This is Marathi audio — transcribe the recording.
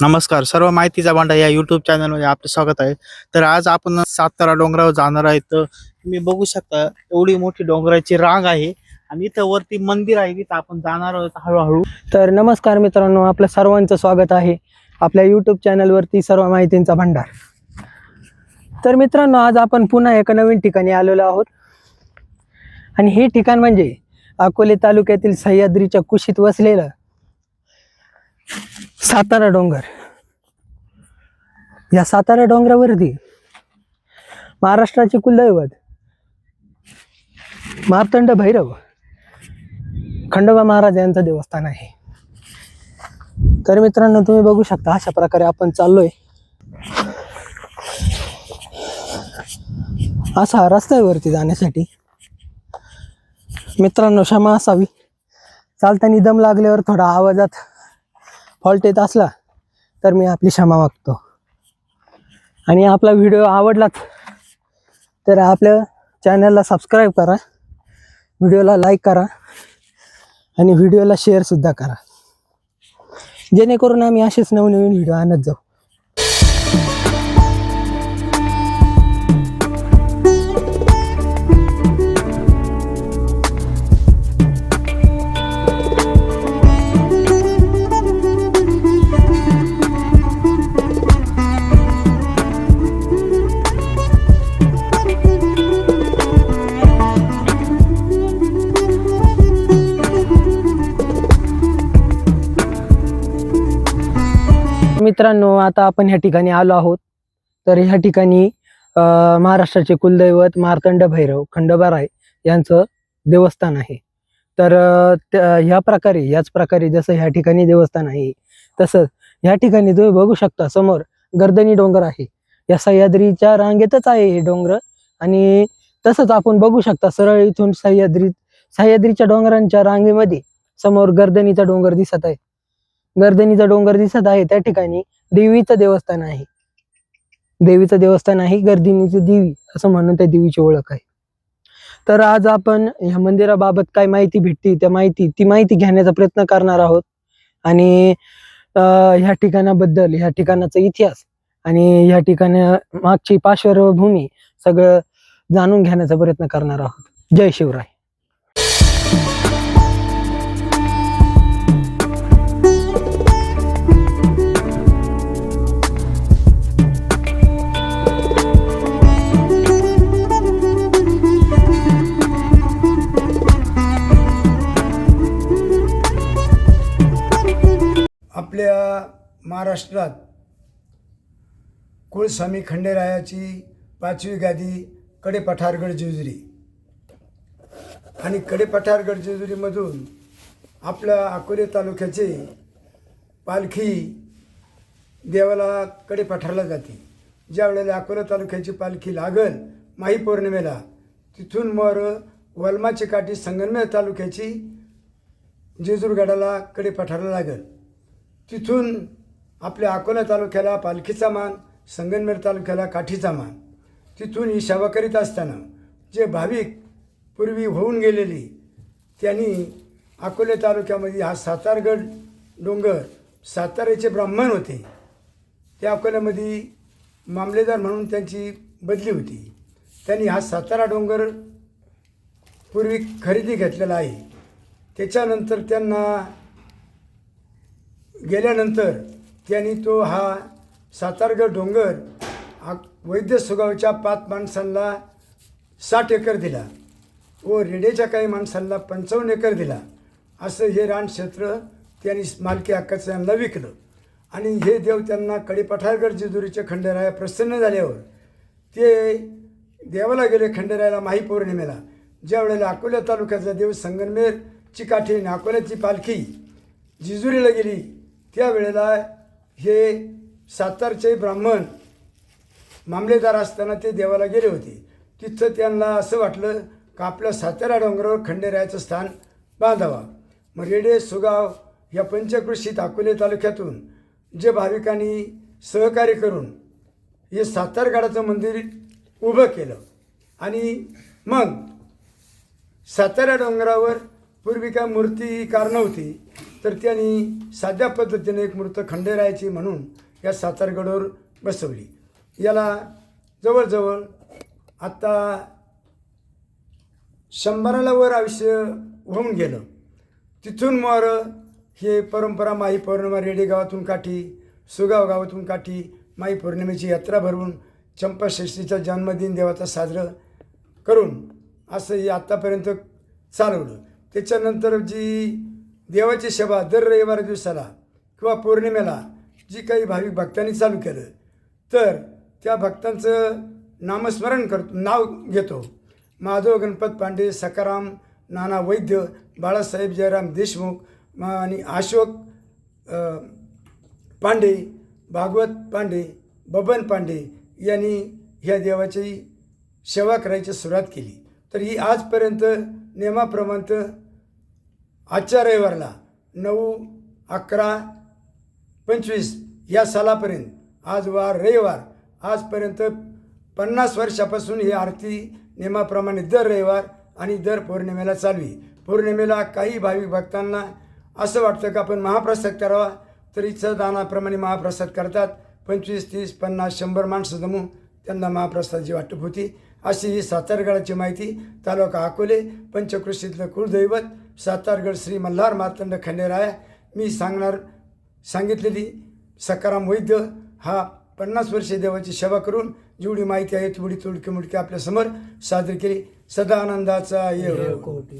नमस्कार सर्व माहितीचा भांडा या युट्यूब चॅनलमध्ये आपलं स्वागत आहे. तर आज आपण सातारा डोंगरावर जाणार आहे. तर तुम्ही बघू शकता एवढी मोठी डोंगराची रांग आहे आणि इथं वरती मंदिर आहे. तिथं आपण जाणार आहोत हळूहळू. तर नमस्कार मित्रांनो आपल्या सर्वांचं स्वागत आहे आपल्या यूट्यूब चॅनलवरती सर्व माहितींचा भांडार. तर मित्रांनो आज आपण पुन्हा एका नवीन ठिकाणी आलेलो आहोत. आणि हे ठिकाण म्हणजे अकोले तालुक्यातील सह्याद्रीच्या कुशीत वसलेलं सातारा डोंगर. या सातारा डोंगरावरती महाराष्ट्राचे कुलदैवत मार्तंड भैरव खंडोबा महाराज यांचं देवस्थान आहे. तर मित्रांनो तुम्ही बघू शकता अशा प्रकारे आपण चाललोय. असा रस्ता आहे वरती जाण्यासाठी मित्रांनो क्षमा असावी. चालताना दम लागल्यावर थोडा आवाजात फॉल्ट येत असला तर मी आपली क्षमा मागतो. आणि आपला व्हिडिओ आवडलाच तर आपल्या चॅनलला सबस्क्राईब करा व्हिडिओला लाईक करा आणि व्हिडिओला शेअरसुद्धा करा. जेणेकरून आम्ही असेच नवनवीन व्हिडिओ आणत जाऊ. मित्रांनो आता आपण ह्या ठिकाणी आलो आहोत. तर ह्या ठिकाणी महाराष्ट्राचे कुलदैवत मार्तंड भैरव खंडोबाराय यांचं देवस्थान आहे. तर त्या- ह्या प्रकारे याच प्रकारे जसं ह्या ठिकाणी देवस्थान आहे तसंच ह्या ठिकाणी तुम्ही बघू शकता समोर गर्दनी डोंगर आहे. या सह्याद्रीच्या रांगेतच आहे हे डोंगर आणि तसंच आपण बघू शकता सरळ इथून सह्याद्री सह्याद्रीच्या डोंगरांच्या रांगेमध्ये समोर गर्दनीचा डोंगर दिसत आहे. गर्दनीचा डोंगर दिसत आहे त्या ठिकाणी देवीचं देवस्थान आहे. देवीचं देवस्थान आहे गर्दिनीची देवी असं म्हणून त्या देवीची ओळख आहे. तर आज आपण ह्या मंदिराबाबत काय माहिती भेटते त्या माहिती ती माहिती घेण्याचा प्रयत्न करणार आहोत. आणि ह्या ठिकाणाबद्दल ह्या ठिकाणाचा इतिहास आणि ह्या ठिकाणा मागची पार्श्वभूमी सगळं जाणून घेण्याचा प्रयत्न करणार आहोत. जय शिवराय. महाराष्ट्रात कुळस्वामी खंडेरायाची पाचवी गादी कडेपठारगड जेजुरी. आणि कडेपठारगड जेजुरीमधून आपल्या अकोले तालुक्याचे पालखी देवाला कडेपठारला जाते. ज्या वेळेला अकोला तालुक्याची पालखी लागल माही पौर्णिमेला तिथून मर वलमाची काठी संगमनेर तालुक्याची जेजूरगडाला कडे पठारला लागल. तिथून आपल्या अकोला तालुक्याला पालखीचा मान संगनमेर तालुक्याला काठीचा मान. तिथून ही सेवा करीत असताना जे भाविक पूर्वी होऊन गेलेली त्यांनी अकोले तालुक्यामध्ये हा सातारगड डोंगर साताऱ्याचे ब्राह्मण होते. त्या अकोल्यामध्ये मामलेदार म्हणून त्यांची बदली होती. त्यांनी हा सातारा डोंगर पूर्वी खरेदी घेतलेला आहे. त्याच्यानंतर त्यांना गेल्यानंतर त्यांनी तो हा सातारगड डोंगर हा वैद्य सुगावच्या पाच माणसांना साठ एकर दिला व रेडेच्या काही माणसांना पंचावन्न एकर दिला. असं हे रानक्षेत्र त्यांनी मालकी हक्काचं यांना विकलं. आणि हे देव त्यांना कडेपठारगड जेजुरीचे खंडेराया प्रसन्न झाल्यावर ते देवाला गेले खंडेरायाला माही पौर्णिमेला. ज्या वेळेला अकोला तालुक्याचा देव संगनमेरची काठी आणि अकोल्याची पालखी जिजुरीला गेली त्यावेळेला हे सातारचे ब्राह्मण मामलेदार असताना ते देवाला गेले होते. तिथं त्यांना असं वाटलं का आपल्या सातारा डोंगरावर खंडेरायाचं स्थान बांधावा. मग रेडे सुगाव या पंचकृषीत अकोले तालुक्यातून जे भाविकांनी सहकार्य करून हे सातारगडाचं मंदिर उभं केलं. आणि मग सातारा डोंगरावर पूर्वी काय मूर्तीकार नव्हती तर त्यांनी साध्या पद्धतीने एक मूर्त खंडेरायाची म्हणून या सातारगडावर बसवली. याला जवळजवळ आत्ता शंभराला वर आयुष्य होऊन गेलं. तिथून मोर हे परंपरा माही पौर्णिमा रेडेगावातून काठी सुगाव गावातून काठी माई पौर्णिमेची यात्रा भरवून चंपाषष्ठीचा जन्मदिन देवाचा साजरं करून असं हे आत्तापर्यंत चालवलं. त्याच्यानंतर जी देवाची सेवा दर रविवार दिवसाला किंवा पौर्णिमेला जी काही भाविक भक्तांनी चालू केलं तर त्या भक्तांचं नामस्मरण करतो नाव घेतो. माधव गणपत पांडे सकाराम नाना वैद्य बाळासाहेब जयराम देशमुख म- आणि अशोक पांडे भागवत पांडे बबन पांडे यांनी ह्या देवाची सेवा करायची सुरुवात केली. तर ही आजपर्यंत नियमाप्रमाणे आजच्या रविवारला नऊ अकरा पंचवीस या सालापर्यंत आज वार रविवार आजपर्यंत पन्नास वर्षापासून ही आरती नियमाप्रमाणे दर रविवार आणि दर पौर्णिमेला चालवी पौर्णिमेला काही भाविक भक्तांना असं वाटतं का आपण महाप्रसाद करावा तर इथं दानाप्रमाणे महाप्रसाद करतात. पंचवीस तीस पन्नास शंभर माणसं जमू त्यांना महाप्रसादाची वाटप होती. अशी ही सातारगडाची माहिती तालुका अकोले पंचकृषीतलं कुलदैवत सातारगड श्री मल्हार मार्तंड खंडेराया. मी सांगणार सांगितलेली सकाराम वैद्य हा पन्नास वर्षे देवाची सेवा करून जेवढी माहिती आहे तेवढी तुडकी मुडकी आपल्यासमोर सादर केली. सदानंदाचा ये कोटी.